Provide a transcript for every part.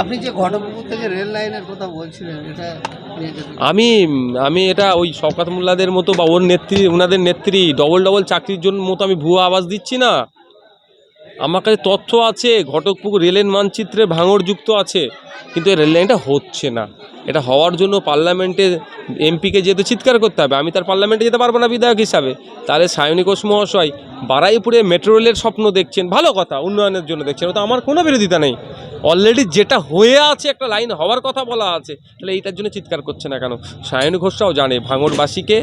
আপনি যে থেকে রেল লাইনের কথা বলছিলেন, এটা আমি আমি এটা ওই শওকাত মোল্লাদের মতো বা ওর নেত্রী, ওনাদের নেত্রী ডবল ডবল চাকরির জন্য মতো আমি ভুয়া আওয়াজ দিচ্ছি না। আমার কাছে তথ্য আছে, ঘটকপুকুর রেলের মানচিত্রে ভাঙড় যুক্ত আছে, কিন্তু এই রেল লাইনটা হচ্ছে না। এটা হওয়ার জন্য পার্লামেন্টে এমপিকে যেতে চিৎকার করতে হবে, আমি তার পার্লামেন্টে যেতে পারব না বিধায়ক হিসাবে। তাহলে সায়নী ঘোষ মহাশয় বারাইপুরে মেট্রো রেলের স্বপ্ন দেখছেন, ভালো কথা, উন্নয়নের জন্য দেখছেন ওটা আমার কোনো বিরোধিতা নেই। অলরেডি যেটা হয়ে আছে, একটা লাইন হওয়ার কথা বলা আছে, তাহলে এইটার জন্য চিৎকার করছে না কেন? সায়নী ঘোষরাও জানে, ভাঙড়বাসীকে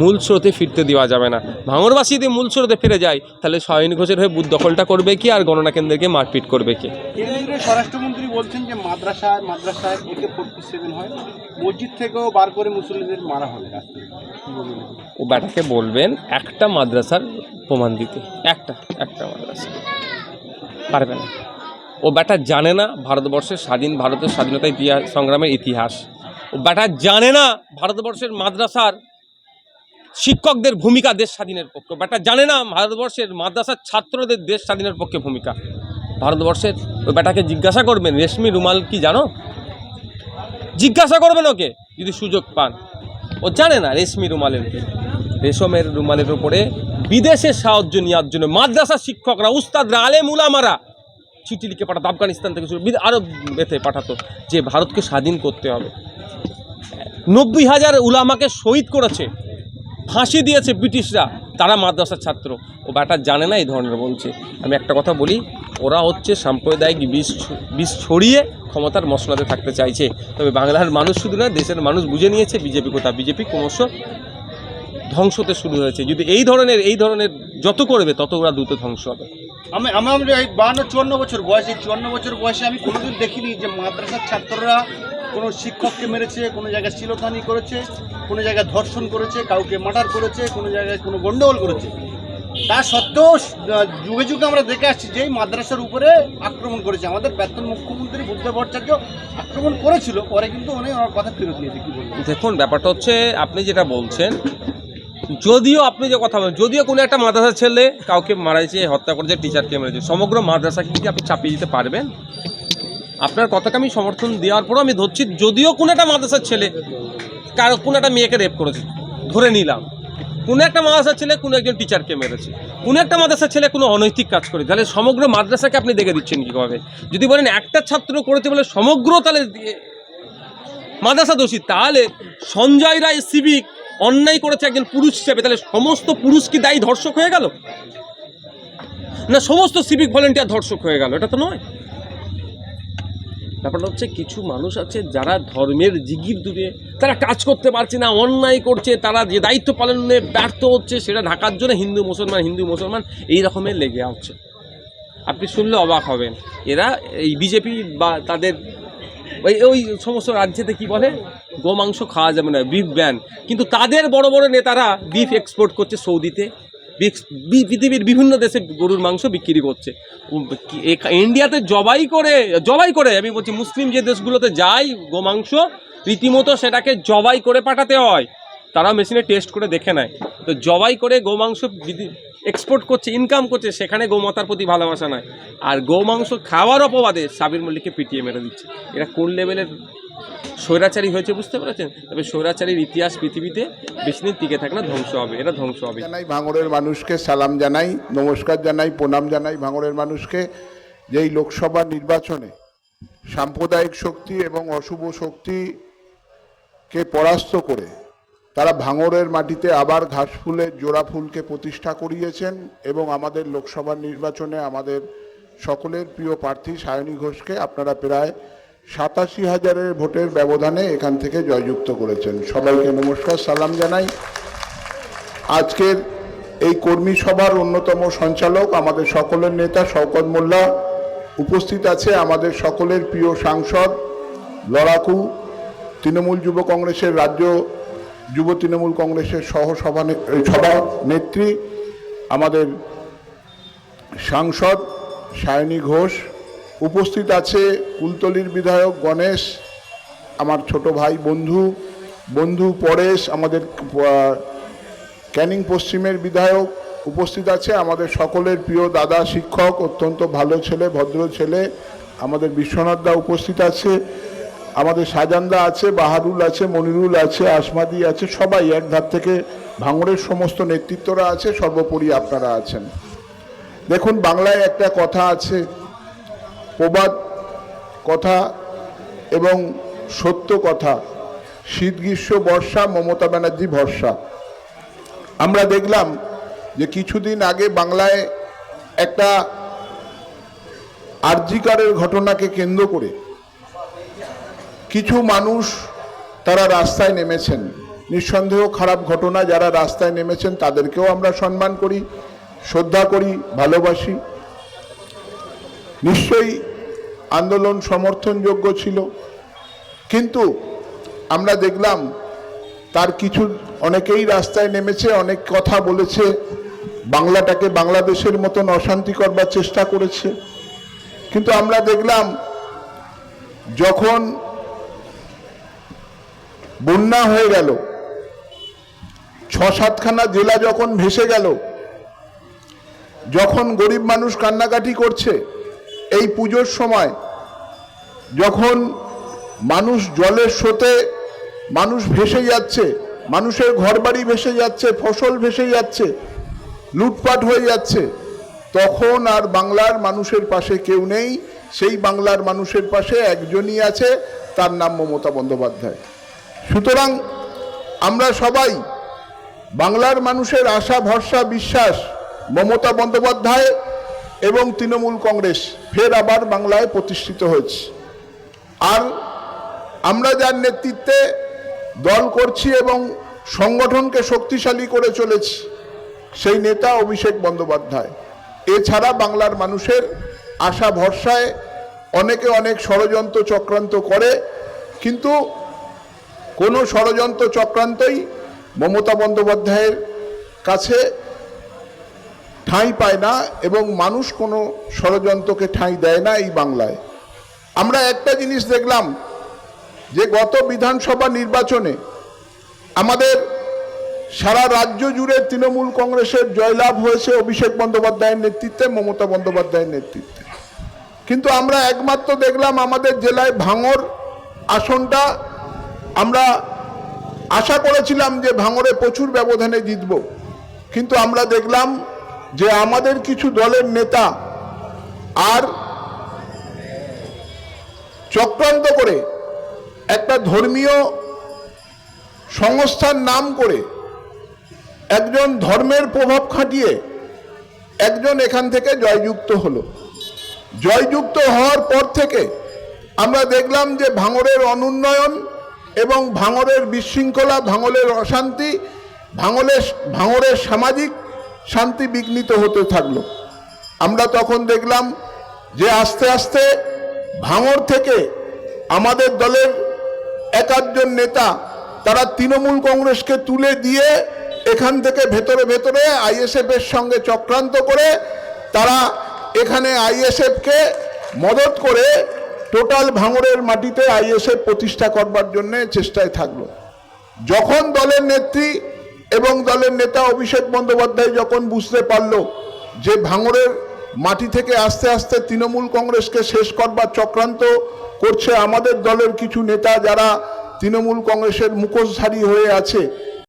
মূল স্রোতে ফিরতে দেওয়া যাবে না। ভাঙরবাসী যদি মূল স্রোতে ফিরে যায় তাহলে সায়নী ঘোষের হয়ে বুথ দখলটা করবে কি আর গণনা কেন্দ্রকে মারপিট করবে কি? স্বরাষ্ট্রমন্ত্রী বলছেন যে মাদ্রাসায় মাদ্রাসায় একে ফোর্টি সেভেন হয়। মসজিদ থেকেও বার করে মুসলিমদের মারা হবে? ও ব্যাটাকে বলবেন একটা মাদ্রাসার প্রমাণ দিতে। একটা একটা মাদ্রাসা। পারবে না। ও ব্যাটা জানে না ভারতবর্ষের স্বাধীন ভারতের স্বাধীনতা ইতিহাস সংগ্রামের ইতিহাস। ও ব্যাটা জানে না ভারতবর্ষের মাদ্রাসার শিক্ষকদের ভূমিকা দেশ স্বাধীনের পক্ষে। ব্যাটা জানে না ভারতবর্ষের মাদ্রাসার ছাত্রদের দেশ স্বাধীনের পক্ষে ভূমিকা। ভারতবর্ষের ওই ব্যাটাকে জিজ্ঞাসা করবেন, রেশমি রুমাল কি জানো? জিজ্ঞাসা করবেন ওকে, যদি সুযোগ পান। ও জানে না রেশমি রুমালের রেশমের রুমালের উপরে বিদেশের সাহায্য নেওয়ার জন্য মাদ্রাসা শিক্ষকরা, উস্তাদরা, আলেম উলামারা চিঠি লিখে পাঠাতো, আফগানিস্তান থেকে শুরু আরও বেতে পাঠাতো যে ভারতকে স্বাধীন করতে হবে। নব্বই হাজার উলামাকে শহীদ করেছে। ফাঁসি দিয়েছে ব্রিটিশরা। তারা মাদ্রাসার ছাত্র। ও ব্যাটা জানে না এই ধরনের বলছে। আমি একটা কথা বলি, ওরা হচ্ছে সাম্প্রদায়িক বিষ বিষ ছড়িয়ে ক্ষমতার মশলাতে থাকতে চাইছে। তবে বাংলার মানুষ শুধু না, দেশের মানুষ বুঝে নিয়েছে বিজেপি কোথা বিজেপি ক্রমশ ধ্বংসতে শুরু হয়েছে। যদি এই ধরনের এই ধরনের যত করবে, তত ওরা দ্রুত ধ্বংস হবে। আমি আমার এই বান্ন, চুয়ান্ন বছর বয়সে, চুয়ান্ন বছর বয়সে আমি কোনোদিন দেখিনি যে মাদ্রাসার ছাত্ররা কোনো শিক্ষককে মেরেছে, কোনো জায়গায় শিলতানি করেছে, কোনো জায়গায় ধর্ষণ করেছে, কাউকে মার্ডার করেছে, কোনো জায়গায় কোনো গন্ডগোল করেছে। তা সত্ত্বেও যুগে যুগে আমরা দেখে আসছি যে মাদ্রাসার উপরে আক্রমণ করেছে। আমাদের প্রাক্তন মুখ্যমন্ত্রী বুদ্ধ ভট্টাচার্য আক্রমণ করেছিল, পরে কিন্তু অনেক ওনার কথা ফেরত নিয়েছে। কি বলব দেখুন, ব্যাপারটা হচ্ছে, আপনি যেটা বলছেন, যদিও আপনি যে কথা বলেন, যদিও কোনো একটা মাদ্রাসার ছেলে কাউকে মারাইছে, হত্যা করেছে টিচারকে মেরেছে, সমগ্র মাদ্রাসাকে কি আপনি চাপিয়ে দিতে পারবেন? আপনার কথাকে আমি সমর্থন দেওয়ার পরও আমি ধরছি, যদিও কোনো একটা মাদ্রাসার ছেলে কারও কোনো একটা মেয়েকে রেপ করেছে, ধরে নিলাম। কোনো একটা মাদ্রাসার ছেলে, কোনো একজন টিচারকে মেরেছে। কোনো একটা মাদ্রাসার ছেলে, কোনো অনৈতিক কাজ করে তাহলে সমগ্র মাদ্রাসাকে আপনি দেখে দিচ্ছেন কীভাবে? যদি বলেন একটা ছাত্র করেছে বলে সমগ্র তাহলে মাদ্রাসা দোষী, তাহলে সঞ্জয় রায় সিভিক অন্যায় করেছে একজন পুরুষ হিসেবে, তাহলে সমস্ত পুরুষ কি দায়ী ধর্ষক হয়ে গেল? না, সমস্ত সিভিক ভলেন্টিয়ার ধর্ষক হয়ে গেল, এটা তো নয়। ব্যাপারটা হচ্ছে কিছু মানুষ আছে যারা ধর্মের জিগির দূরে তারা কাজ করতে পারছে না, অন্যায় করছে, তারা যে দায়িত্ব পালনে ব্যর্থ হচ্ছে সেটা ঢাকার জন্য হিন্দু, মুসলমান হিন্দু, মুসলমান এই রকমের লেগে আছে। আপনি শুনলে অবাক হবেন। এরা এই বিজেপি বা তাদের ওই ওই সমস্ত রাজ্যেতে কি বলে? গোমাংস খাওয়া যাবে না বিফ ব্যান কিন্তু তাদের বড় বড় নেতারা বিফ এক্সপোর্ট করছে সৌদিতে। পৃথিবীর বিভিন্ন দেশে গরুর মাংস বিক্রি করছে। ইন্ডিয়াতে জবাই করে জবাই করে, আমি বলছি মুসলিম যে দেশগুলোতে যায় গোমাংস, রীতিমতো সেটাকে জবাই করে পাঠাতে হয়। তারা মেশিনে টেস্ট করে দেখে নেয়। তো জবাই করে গোমাংস এক্সপোর্ট করছে ইনকাম করছে, সেখানে গোমাতার প্রতি ভালোবাসা নয় আর গোমাংস খাওয়ার অপবাদে সাবির মল্লিককে পিটিয়ে মেরে দিচ্ছে। এটা কোন লেভেলের স্বৈরাচারী হয়েছে, বুঝতে পেরেছেন? তবে স্বৈরাচারীর ইতিহাস পৃথিবীতে বেশি দিন টিকে থাকে না, ধ্বংস হবে, এটা ধ্বংস হবে। জানাই ভাঙড়ের মানুষকে, সালাম জানাই, নমস্কার জানাই, প্রণাম জানাই ভাঙড়ের মানুষকে। যে এই লোকসভা নির্বাচনে সাম্প্রদায়িক শক্তি এবং অশুভ শক্তিকে পরাস্ত করে তারা ভাঙড়ের মাটিতে আবার ঘাস ফুলের জোড়া ফুলকে প্রতিষ্ঠা করিয়েছেন এবং আমাদের লোকসভা নির্বাচনে আমাদের সকলের প্রিয় প্রার্থী সায়নী ঘোষকে আপনারা প্রায় সাতাশি হাজারের ভোটের ব্যবধানে এখান থেকে জয়যুক্ত করেছেন। সবাইকে নমস্কার, সালাম জানাই। আজকের এই কর্মী সভার অন্যতম সঞ্চালক আমাদের সকলের নেতা শওকত মোল্লা উপস্থিত আছে। আমাদের সকলের প্রিয় সাংসদ লড়াকু, তৃণমূল যুব কংগ্রেসের রাজ্য যুব তৃণমূল কংগ্রেসের সহ সভা নেত্রী, আমাদের সাংসদ সায়নী ঘোষ উপস্থিত আছে কুলতলির বিধায়ক গণেশ, আমার ছোট ভাই বন্ধু বন্ধু পরেশ, আমাদের ক্যানিং পশ্চিমের বিধায়ক উপস্থিত আছে, আমাদের সকলের প্রিয় দাদা শিক্ষক, অত্যন্ত ভালো ছেলে, ভদ্র ছেলে, আমাদের বিশ্বনাথ দা উপস্থিত আছে, আমাদের সাজানদা আছে বাহারুল আছে, মনিরুল আছে, আসমাদি আছে, সবাই এক ধার থেকে ভাঙড়ের সমস্ত নেতৃত্বরা আছে, সর্বোপরি আপনারা আছেন। দেখুন, বাংলায় একটা কথা আছে প্রবাদ কথা এবং সত্য কথা। শীত, গ্রীষ্ম, বর্ষা, মমতা ব্যানার্জি, ভরসা। আমরা দেখলাম যে কিছুদিন আগে বাংলায় একটা আরজিকারের ঘটনাকে কেন্দ্র করে কিছু মানুষ তারা রাস্তায় নেমেছেন। নিঃসন্দেহ খারাপ ঘটনা, যারা রাস্তায় নেমেছেন তাদেরকেও আমরা সম্মান করি, শ্রদ্ধা করি, ভালোবাসি। নিশ্চয়ই আন্দোলন সমর্থনযোগ্য ছিল। কিন্তু আমরা দেখলাম তার কিছু, অনেকেই রাস্তায় নেমেছে, অনেক কথা বলেছে, বাংলাটাকে বাংলাদেশের মতন অশান্তি করবার চেষ্টা করেছে। কিন্তু আমরা দেখলাম যখন বন্যা হয়ে গেল ছ সাতখানা জেলা যখন ভেসে গেল, যখন গরিব মানুষ কান্নাকাটি করছে এই পুজোর সময় যখন মানুষ জলের স্রোতে মানুষ ভেসে যাচ্ছে, মানুষের ঘরবাড়ি ভেসে যাচ্ছে, ফসল ভেসে যাচ্ছে, লুটপাট হয়ে যাচ্ছে, তখন আর বাংলার মানুষের পাশে কেউ নেই। সেই বাংলার মানুষের পাশে একজনই আছে, তার নাম মমতা বন্দ্যোপাধ্যায়। সুতরাং আমরা সবাই বাংলার মানুষের আশা, ভরসা, বিশ্বাস মমতা বন্দ্যোপাধ্যায় এবং তৃণমূল কংগ্রেস ফের আবার বাংলায় প্রতিষ্ঠিত হয়েছে। আর আমরা যার নেতৃত্বে দল করছি এবং সংগঠনকে শক্তিশালী করে চলেছি, সেই নেতা অভিষেক বন্দ্যোপাধ্যায়। এছাড়া বাংলার মানুষের আশা ভরসায় অনেকে অনেক ষড়যন্ত্র চক্রান্ত করে, কিন্তু কোনো ষড়যন্ত্র চক্রান্তই মমতা বন্দ্যোপাধ্যায়ের কাছে ঠাঁই পায় না এবং মানুষ কোনো ষড়যন্ত্রকে ঠাঁই দেয় না এই বাংলায়। আমরা একটা জিনিস দেখলাম যে গত বিধানসভা নির্বাচনে আমাদের সারা রাজ্য জুড়ে তৃণমূল কংগ্রেসের জয়লাভ হয়েছে অভিষেক বন্দ্যোপাধ্যায়ের নেতৃত্বে, মমতা বন্দ্যোপাধ্যায়ের নেতৃত্বে। কিন্তু আমরা একমাত্র দেখলাম আমাদের জেলায় ভাঙর আসনটা আমরা আশা করেছিলাম যে ভাঙরে প্রচুর ব্যবধানে জিতব। কিন্তু আমরা দেখলাম যে আমাদের কিছু দলের নেতা আর চক্রান্ত করে একটা ধর্মীয় সংস্থার নাম করে একজন ধর্মের প্রভাব খাটিয়ে একজন এখান থেকে জয়যুক্ত হলো। জয়যুক্ত হওয়ার পর থেকে আমরা দেখলাম যে ভাঙরের অনুন্নয়ন এবং ভাঙরের বিশৃঙ্খলা ভাঙলের অশান্তি ভাঙলের ভাঙরের সামাজিক শান্তি বিঘ্নিত হতে থাকল। আমরা তখন দেখলাম যে আস্তে আস্তে ভাঙর থেকে আমাদের দলের এক আধজন নেতা তারা তৃণমূল কংগ্রেসকে তুলে দিয়ে এখান থেকে ভেতরে ভেতরে আইএসএফ এর সঙ্গে চক্রান্ত করে তারা এখানে আইএসএফকে মদত করে টোটাল ভাঙরের মাটিতে আইএসএফ প্রতিষ্ঠা করবার জন্য চেষ্টায় থাকল। যখন দলের নেত্রী এবং দলের নেতা অভিষেক বন্দ্যোপাধ্যায় যখন বুঝতে পারল যে ভাঙরের মাটি থেকে আস্তে আস্তে তৃণমূল কংগ্রেসকে শেষ করবার চক্রান্ত করছে আমাদের দলের কিছু নেতা যারা তৃণমূল কংগ্রেসের মুখোশধারী হয়ে আছে